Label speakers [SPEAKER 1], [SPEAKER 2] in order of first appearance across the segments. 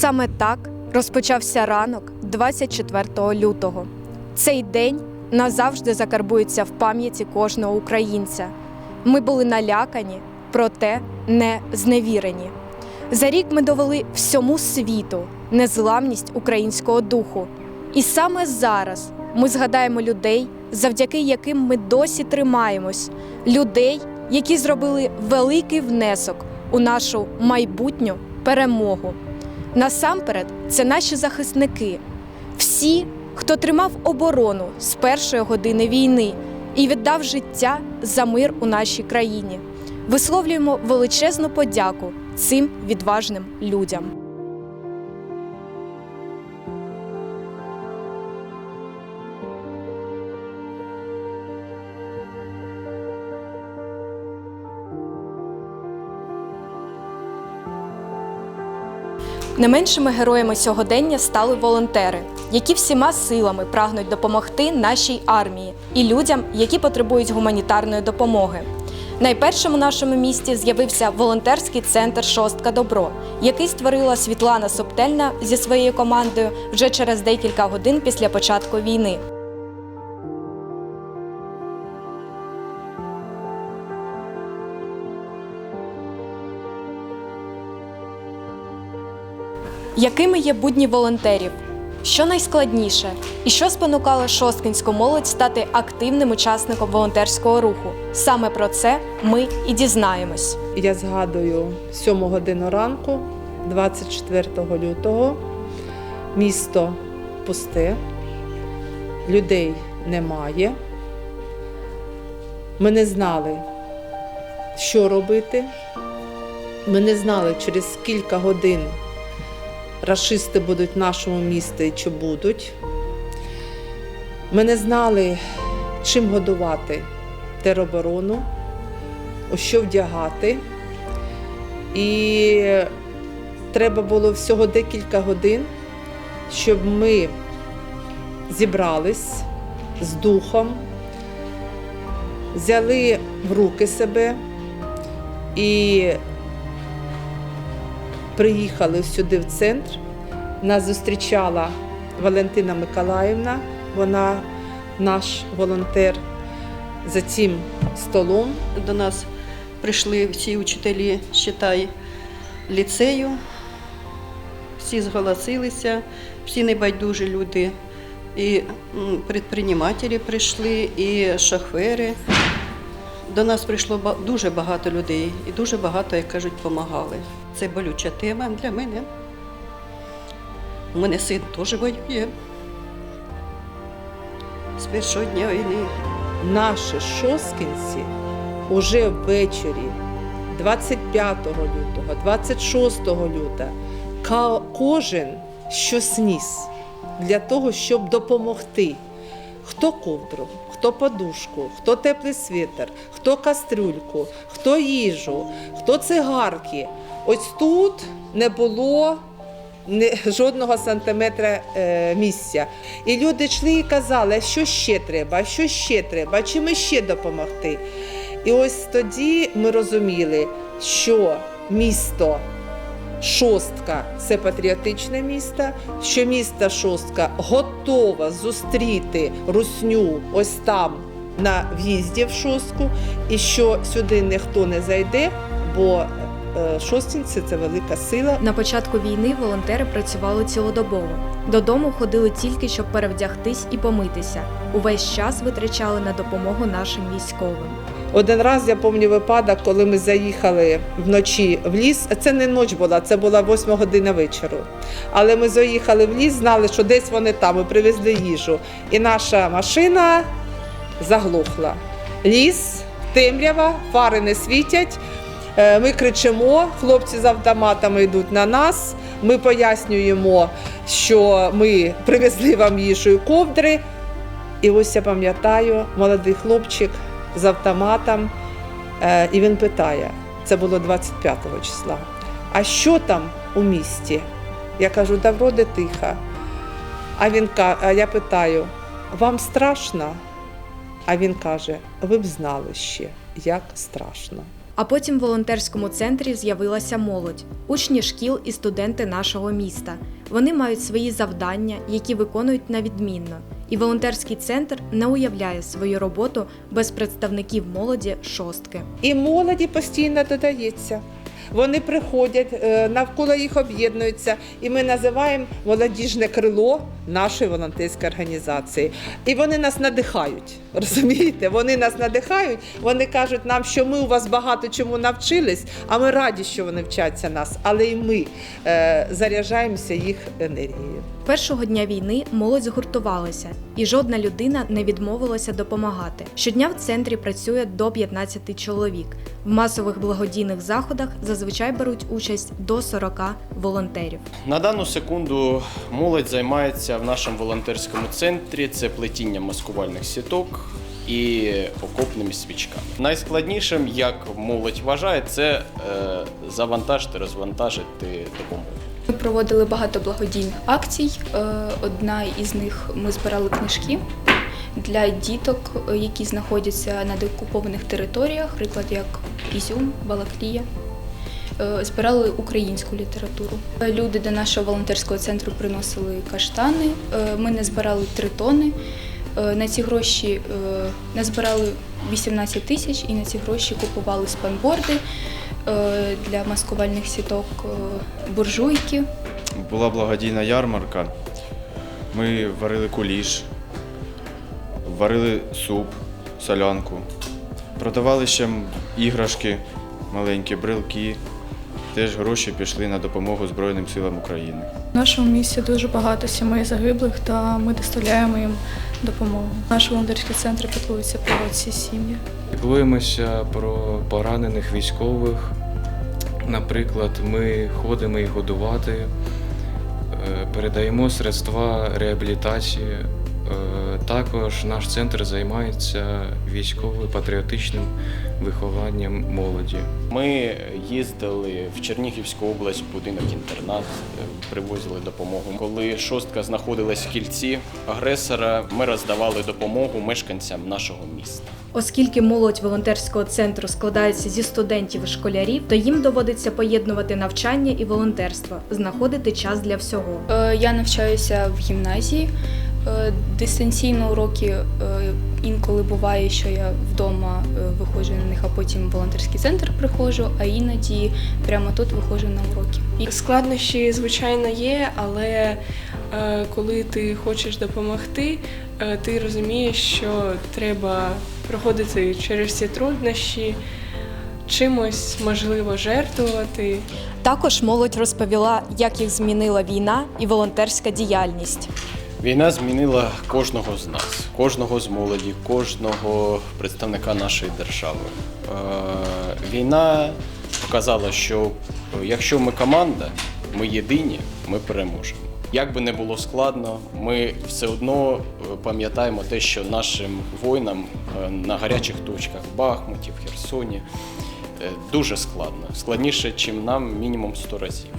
[SPEAKER 1] Саме так розпочався ранок 24 лютого. Цей день назавжди закарбується в пам'яті кожного українця. Ми були налякані, проте не зневірені. За рік ми довели всьому світу незламність українського духу. І саме зараз ми згадаємо людей, завдяки яким ми досі тримаємось, людей, які зробили великий внесок у нашу майбутню перемогу. Насамперед, це наші захисники, всі, хто тримав оборону з першої години війни і віддав життя за мир у нашій країні. Висловлюємо величезну подяку цим відважним людям. Не меншими героями сьогодення стали волонтери, які всіма силами прагнуть допомогти нашій армії і людям, які потребують гуманітарної допомоги. Найпершим у нашому місті з'явився волонтерський центр Шостка Добро, який створила Світлана Соптельна зі своєю командою вже через декілька годин після початку війни. Якими є будні волонтерів? Що найскладніше? І що спонукало шосткинську молодь стати активним учасником волонтерського руху? Саме про це ми і дізнаємось.
[SPEAKER 2] Я згадую 7 годину ранку, 24 лютого. Місто пусте, людей немає. Ми не знали, що робити. Ми не знали, через кілька годин рашисти будуть в нашому місті чи будуть. Ми не знали, чим годувати тероборону, у що вдягати. І треба було всього декілька годин, щоб ми зібрались з духом, взяли в руки себе і приїхали сюди в центр. Нас зустрічала Валентина Миколаївна, вона наш волонтер за цим столом.
[SPEAKER 3] До нас прийшли всі учителі, считай, ліцею. Всі зголосилися, всі небайдужі люди. І предпринимателі прийшли, і шофери. До нас прийшло дуже багато людей і дуже багато, як кажуть, допомагали. Це болюча тема для мене. У мене син теж воює з першого дня війни.
[SPEAKER 2] Наші шоскінці уже ввечері 25 лютого, 26 лютого кожен щось ніс для того, щоб допомогти. Хто ковдру, хто подушку, хто теплий світер, хто кастрюльку, хто їжу, хто цигарки. Ось тут не було жодного сантиметра е, місця. І люди йшли і казали, що ще треба, що ще треба, чим ще допомогти. І ось тоді ми розуміли, що місто Шостка це патріотичне місто, що місто Шостка готове зустріти русню ось там на в'їзді в Шостку, і що сюди ніхто не зайде, бо е, шостинці це велика сила.
[SPEAKER 1] На початку війни волонтери працювали цілодобово. Додому ходили тільки щоб перевдягтись і помитися. Увесь час витрачали на допомогу нашим військовим.
[SPEAKER 2] Один раз я пам'ятаю випадок, коли ми заїхали вночі в ліс. Це не ніч була, це була 8 година вечора. Але ми заїхали в ліс, знали, що десь вони там, ми привезли їжу. І наша машина заглохла. Ліс, темрява, фари не світять. Е, Ми кричимо, хлопці з автоматами йдуть на нас. Ми пояснюємо, що ми привезли вам їжу і ковдри. І ось я пам'ятаю, молодий хлопчик з автоматом, е, і він питає: це було 25 числа. А що там у місті? Я кажу, да вроде тихо. А він а я питаю: вам страшно? А він каже: ви б знали ще, як страшно.
[SPEAKER 1] А потім в волонтерському центрі з'явилася молодь, учні шкіл і студенти нашого міста. Вони мають свої завдання, які виконують на відмінно. І волонтерський центр не уявляє свою роботу без представників молоді шостки.
[SPEAKER 2] І молоді постійно додається. Вони приходять, е, навколо їх об'єднуються, і ми називаємо молодіжне крило нашої волонтерської організації. І вони нас надихають. Розумієте? Вони нас надихають. Вони кажуть нам, що ми у вас багато чому навчились, а ми раді, що вони вчаться нас, але і ми е, заряджаємося їх енергією.
[SPEAKER 1] Першого дня війни молодь згуртувалася, і жодна людина не відмовилася допомагати. Щодня в центрі працює до 15 чоловік. В масових благодійних заходах зазвичай беруть участь до 40 волонтерів.
[SPEAKER 4] На дану секунду молодь займається в нашому волонтерському центрі це плетінням маскувальних сіток і окопними свічками. Найскладнішим, як молодь вважає, це е, завантажити, розвантажити допомогу.
[SPEAKER 5] Ми проводили багато благодійних акцій. Е, Одна із них ми збирали книжки для діток, е, які знаходяться на деокупованих територіях, приклад як Ізюм, Балаклія. Е, Збирали українську літературу. Е, Люди до нашого волонтерського центру приносили каштани. Е, Ми не збирали три тони. На ці гроші назбирали 18 тисяч і на ці гроші купували спанборди для маскувальних сіток, буржуйки.
[SPEAKER 6] Була благодійна ярмарка. Ми варили куліш, варили суп, солянку. Продавали ще іграшки маленькі, брелки. Теж гроші пішли на допомогу Збройним силам України.
[SPEAKER 7] В нашому місті дуже багато сімей загиблих, та ми доставляємо їм допомогу. Наш волонтерський центр піклується про ці сім'ї.
[SPEAKER 8] Піклуємося про поранених військових. Наприклад, ми ходимо їх годувати, е, передаємо средства реабілітації. Також наш центр займається військово-патріотичним вихованням молоді.
[SPEAKER 4] Ми їздили в Чернігівську область, в будинок інтернат, е, привозили допомогу. Коли шостка знаходилась в кільці агресора, ми роздавали допомогу мешканцям нашого міста.
[SPEAKER 1] Оскільки молодь волонтерського центру складається зі студентів і школярів, то їм доводиться поєднувати навчання і волонтерство, знаходити час для всього.
[SPEAKER 5] Е, Я навчаюся в гімназії. Е, Дистанційно уроки е, інколи буває, що я вдома е, виходжу на них, а потім в волонтерський центр приходжу, а іноді прямо тут виходжу на уроки. І
[SPEAKER 9] Складнощі, звичайно, є, але коли ти хочеш допомогти, ти розумієш, що треба проходити через ці труднощі, чимось можливо жертвувати.
[SPEAKER 1] Також молодь розповіла, як їх змінила війна і волонтерська діяльність.
[SPEAKER 4] Війна змінила кожного з нас, кожного з молоді, кожного представника нашої держави. Е, Війна показала, що е, якщо ми команда, ми єдині, ми переможемо. Як би не було складно, ми все одно е, пам'ятаємо те, що нашим воїнам на гарячих точках Бахмуті, в Херсоні дуже складно. Складніше, ніж нам мінімум 100 разів.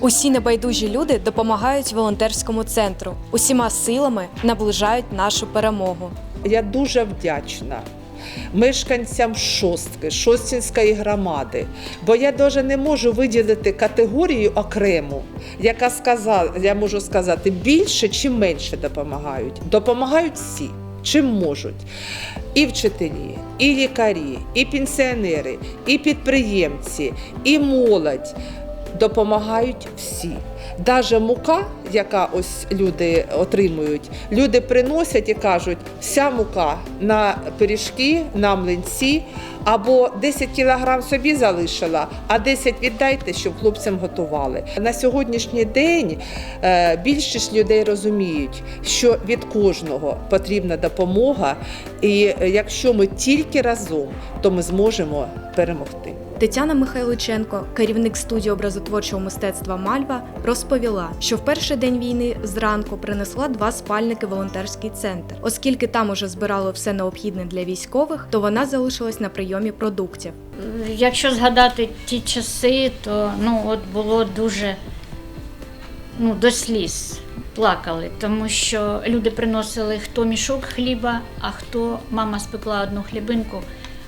[SPEAKER 1] Усі небайдужі люди допомагають волонтерському центру, усіма силами наближають нашу перемогу.
[SPEAKER 2] Я дуже вдячна мешканцям шостки, шостінської громади, бо я навіть не можу виділити категорію окрему, яка сказала, я можу сказати, більше чи менше допомагають. Допомагають всі. Чим можуть і вчителі, і лікарі, і пенсіонери, і підприємці, і молодь допомагають всі. Даже мука, яка ось люди отримують, люди приносять і кажуть, вся мука на пиріжки, на млинці, або 10 кілограм собі залишила, а 10 віддайте, щоб хлопцям готували. На сьогоднішній день е, більшість людей розуміють, що від кожного потрібна допомога, і е, якщо ми тільки разом, то ми зможемо перемогти.
[SPEAKER 1] Тетяна Михайличенко, керівник студії образотворчого мистецтва Мальва, розповіла, що в перший день війни зранку принесла два спальники в волонтерський центр. Оскільки там уже збирали все необхідне для військових, то вона залишилась на прийомі продуктів.
[SPEAKER 10] Якщо згадати ті часи, то ну от було дуже ну, до сліз плакали, тому що люди приносили хто мішок хліба, а хто мама спекла одну хлібинку,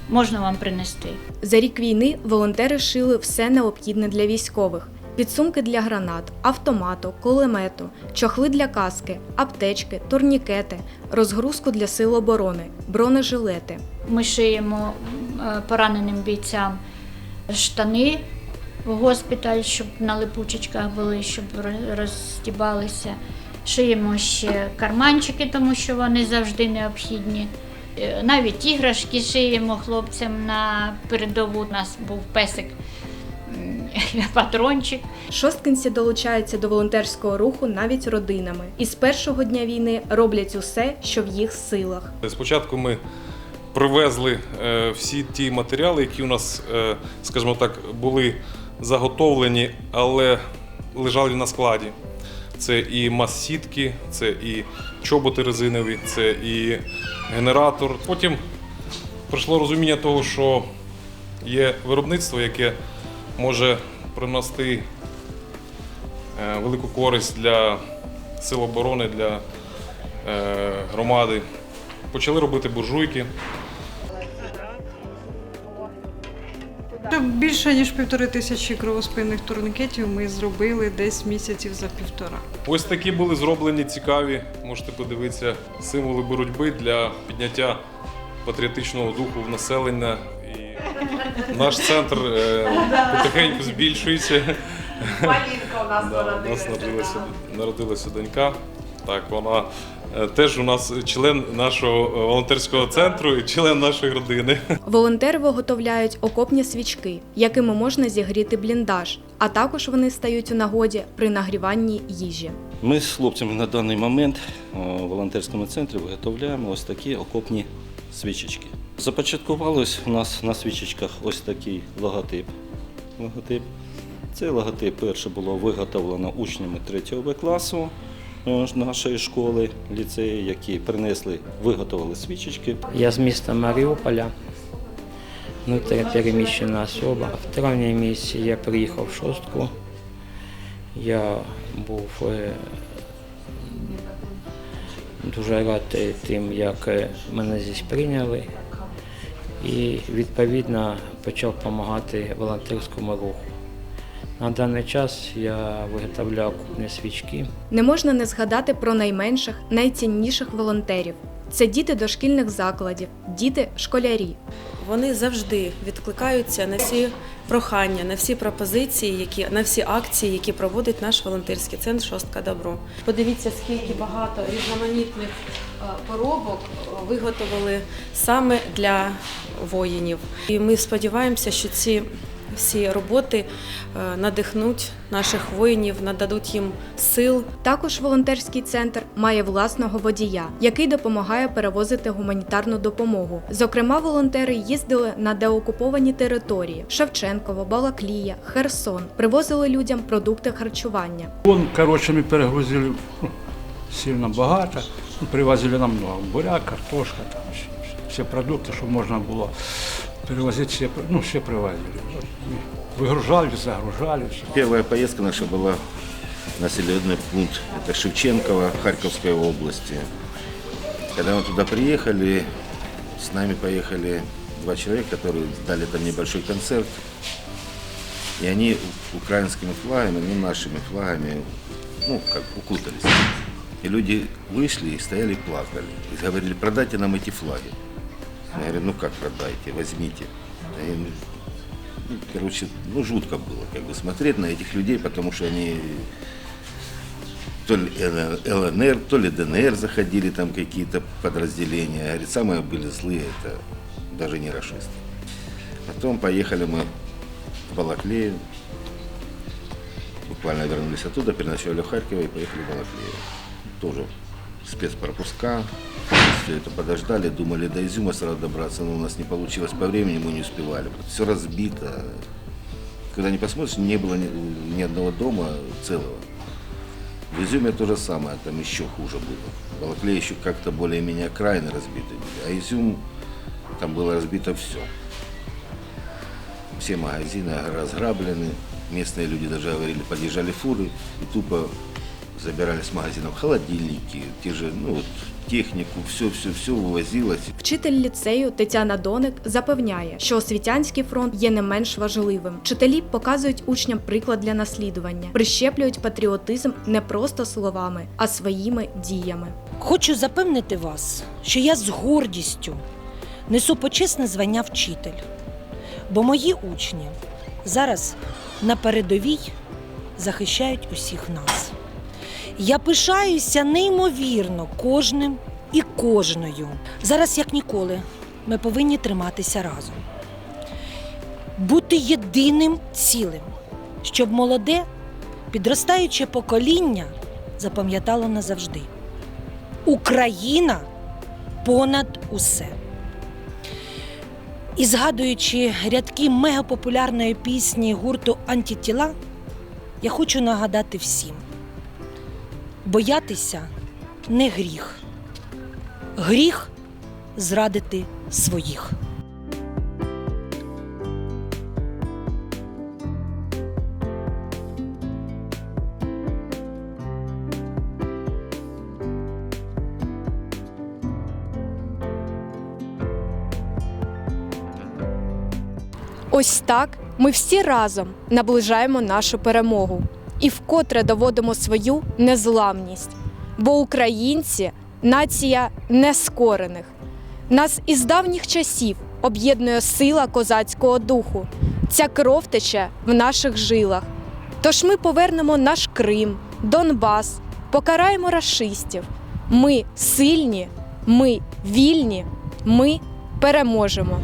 [SPEAKER 10] можна вам принести.
[SPEAKER 1] За рік війни волонтери шили все необхідне для військових: підсумки для гранат, автомату, кулемету, чохли для каски, аптечки, турнікети, розгрузку для сил оборони, бронежилети.
[SPEAKER 10] Ми шиємо е, пораненим бійцям штани в госпіталь, щоб на липучечках були, щоб розстібалися. Шиємо ще карманчики, тому що вони завжди необхідні. Е, Навіть іграшки шиємо хлопцям на передову. У нас був песик патрончик.
[SPEAKER 1] Шосткинці долучаються до волонтерського руху навіть родинами, і з першого дня війни роблять усе, що в їх силах.
[SPEAKER 11] Спочатку ми привезли е, всі ті матеріали, які у нас, е, скажімо так, були заготовлені, але лежали на складі. Це і мас-сітки, це і чоботи резинові, це і генератор. Потім прийшло розуміння того, що є виробництво, яке може принести е, велику користь для сил оборони, для е, громади. Почали робити буржуйки.
[SPEAKER 12] Більше ніж півтори тисячі кровоспинних турнікетів ми зробили десь місяців за півтора.
[SPEAKER 11] Ось такі були зроблені цікаві, можете подивитися, символи боротьби для підняття патріотичного духу в населення. І наш центр е, потихеньку збільшується.
[SPEAKER 2] Малінка у нас
[SPEAKER 11] Да, у нас народилася, народилася донька. Так, вона теж у нас член нашого е, волонтерського центру і член нашої родини.
[SPEAKER 1] Волонтери виготовляють окопні свічки, якими можна зігріти бліндаж, а також вони стають у нагоді при нагріванні їжі.
[SPEAKER 13] Ми з хлопцями на даний момент е, в волонтерському центрі виготовляємо ось такі окопні свічечки. Започаткувалось у нас на свічечках ось такий логотип. логотип. Цей логотип перше було виготовлено учнями 3 Б класу е, нашої школи, ліцею, які принесли, виготовили свічечки.
[SPEAKER 14] Я з міста Маріуполя, внутрішньопереміщена особа. В травні місяці я приїхав в шостку. Я був е, дуже радий тим, як е, мене здесь прийняли. І відповідно почав допомагати волонтерському руху. На даний час я виготовляю купні свічки.
[SPEAKER 1] Не можна не згадати про найменших, найцінніших волонтерів. Це діти дошкільних закладів, діти школярі.
[SPEAKER 15] Вони завжди відкликаються на всі прохання, на всі пропозиції, які на всі акції, які проводить наш волонтерський центр Шостка Добро. Подивіться, скільки багато різноманітних е, поробок е, виготовили саме для воїнів. І ми сподіваємося, що ці всі роботи е, надихнуть наших воїнів, нададуть їм сил
[SPEAKER 1] Також волонтерський центр має власного водія, який допомагає перевозити гуманітарну допомогу. Зокрема, волонтери їздили на деокуповані території: Шевченково, Балаклія, Херсон, привозили людям продукти харчування.
[SPEAKER 16] Вон, короче, мы перегрузили ну, сильно богато. Ну, Привозили нам много. Буряк, картошка, там, все, все продукты, что можно было Перевозить, все, ну, все привозили. Выгружали, загружали.
[SPEAKER 17] Первая поездка наша была населенный пункт, это Шевченково, Харьковской области. Когда мы туда приехали, с нами поехали два человека, которые дали там небольшой концерт. И они украинскими флагами, ну, нашими флагами, ну, как укутались. И люди вышли и стояли и плакали. И говорили, продайте нам эти флаги. Я говорю, ну как продайте, возьмите. Они, ну, короче, ну жутко было как бы смотреть на этих людей, потому что они то ли ЛНР, то ли ДНР заходили там какие-то подразделения. Говорит, самые были злые, это даже не расисты. Потом поехали мы в Балаклею. Буквально вернулись оттуда, переночевали в Харькове и поехали в Балаклею. Тоже спецпропуска. Все это подождали, думали до Изюма сразу добраться, но у нас не получилось по времени, мы не успевали. Все разбито. Когда не посмотришь, не было ни, ни одного дома целого. В Изюме то же самое, там еще хуже было. В Балаклее еще как-то более-менее окраины разбиты а Изюм, там было разбито все. Все магазины разграблены, местные люди даже говорили, подъезжали фуры и тупо забирали с магазинов холодильники, те же, ну вот, технику, все-все-все вывозилось.
[SPEAKER 1] Вчитель ліцею Тетяна Доник запевняє, що освітянський фронт є не менш важливим. Вчителі показують учням приклад для наслідування, прищеплюють патріотизм не просто словами, а своїми діями.
[SPEAKER 18] Хочу запевнити вас, що я з гордістю несу почесне звання вчитель, бо мої учні зараз на передовій захищають усіх нас. Я пишаюся неймовірно кожним і кожною. Зараз, як ніколи, ми повинні триматися разом, бути єдиним цілим, щоб молоде, підростаюче покоління запам'ятало назавжди. Україна понад усе. І згадуючи рядки мегапопулярної пісні гурту Антитіла, я хочу нагадати всім: боятися не гріх. Гріх зрадити своїх.
[SPEAKER 1] Ось так ми всі разом наближаємо нашу перемогу і вкотре доводимо свою незламність. Бо українці нація нескорених. Нас із давніх часів об'єднує сила козацького духу. Ця кров тече в наших жилах. Тож ми повернемо наш Крим, Донбас, покараємо рашистів. Ми сильні, ми вільні, ми переможемо.